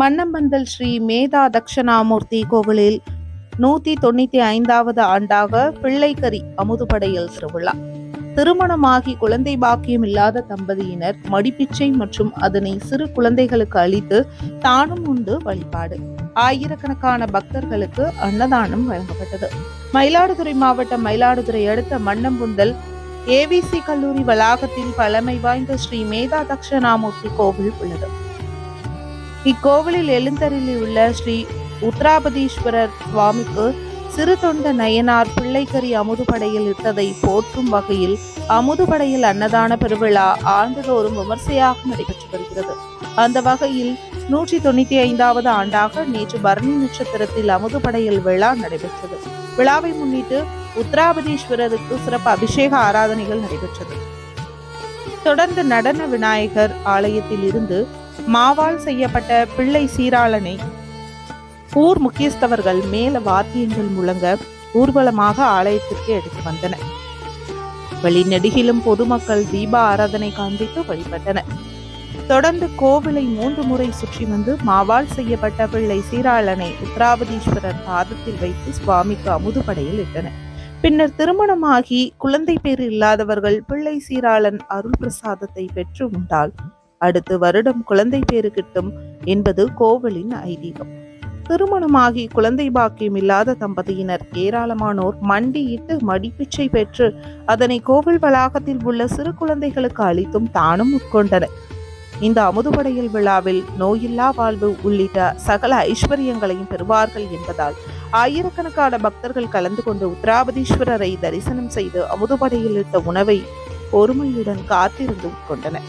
மன்னம்பந்தல் ஸ்ரீ மேதா தக்ஷணாமூர்த்தி கோவிலில் நூத்தி தொண்ணூத்தி ஐந்தாவது ஆண்டாக பிள்ளைக்கறி அமுதுபடையல் திருவிழா திருமணமாகி குழந்தை பாக்கியம் இல்லாத தம்பதியினர் மடிப்பிச்சை மற்றும் அதனை சிறு குழந்தைகளுக்கு அளித்து தானும் உண்டு வழிபாடு. ஆயிரக்கணக்கான பக்தர்களுக்கு அன்னதானம் வழங்கப்பட்டது. மயிலாடுதுறை மாவட்டம் மயிலாடுதுறை அடுத்த மன்னம்புந்தல் ஏவிசி கல்லூரி வளாகத்தில் பழமை வாய்ந்த ஸ்ரீ மேதா தக்ஷணாமூர்த்தி கோவில் உள்ளது. இக்கோவிலில் எழுந்தருளியுள்ள ஸ்ரீ உத்ராபதீஸ்வரர் சுவாமிக்கு சிறு தொண்ட நயனார் பிள்ளைக்கறி அமுதுபடையில் இட்டதை போற்றும் வகையில் அமுதுபடையில் அன்னதான பெருவிழா ஆண்டுதோறும் விமர்சையாக நடைபெற்று வருகிறது. அந்த வகையில் நூற்றி தொண்ணூத்தி ஐந்தாவது ஆண்டாக நேற்று பரணி நட்சத்திரத்தில் அமுதுபடையில் விழா நடைபெற்றது. விழாவை முன்னிட்டு உத்ராபதீஸ்வரருக்கு சிறப்பு அபிஷேக ஆராதனைகள் நடைபெற்றது. தொடர்ந்து நடன விநாயகர் ஆலயத்தில் இருந்து மாவால் செய்யப்பட்ட பிள்ளை சீராளனை. ஊர் முக்கியஸ்தவர்கள் மேல வாத்தியங்கள் முழங்க ஊர்வலமாக ஆலயத்திற்கு எடுத்து வந்தனர். வெளிநெடுகிலும் பொதுமக்கள் தீப ஆராதனை காண்பித்து வழிபட்டனர். தொடர்ந்து கோவிலை மூன்று முறை சுற்றி வந்து மாவால் செய்யப்பட்ட பிள்ளை சீராளனை உத்ராபதீஸ்வரர் பாதத்தில் வைத்து சுவாமிக்கு அமுதுபடையில் இட்டனர். பின்னர் திருமணமாகி குழந்தை பேர் இல்லாதவர்கள் பிள்ளை சீராளன் அருள் பிரசாதத்தை பெற்று உண்டாள். அடுத்து வருடம் குழந்தை பேறு கிட்டும் என்பது கோவிலின் ஐதீகம். திருமணமாகி குழந்தை பாக்கியம் இல்லாத தம்பதியினர் ஏராளமானோர் மண்டியிட்டு மடிப்பிச்சை பெற்று அதனை கோவில் வளாகத்தில் உள்ள சிறு குழந்தைகளுக்கு அளித்தும் தானும் உட்கொண்டனர். இந்த அமுதுபடையல் விழாவில் நோயில்லா வாழ்வு உள்ளிட்ட சகல ஐஸ்வர்யங்களையும் பெறுவார்கள் என்பதால் ஆயிரக்கணக்கான பக்தர்கள் கலந்து கொண்டு உத்ராபதீஸ்வரரை தரிசனம் செய்து அமுதுபடையில் இட்ட உணவை பொறுமையுடன் காத்திருந்து உட்கொண்டனர்.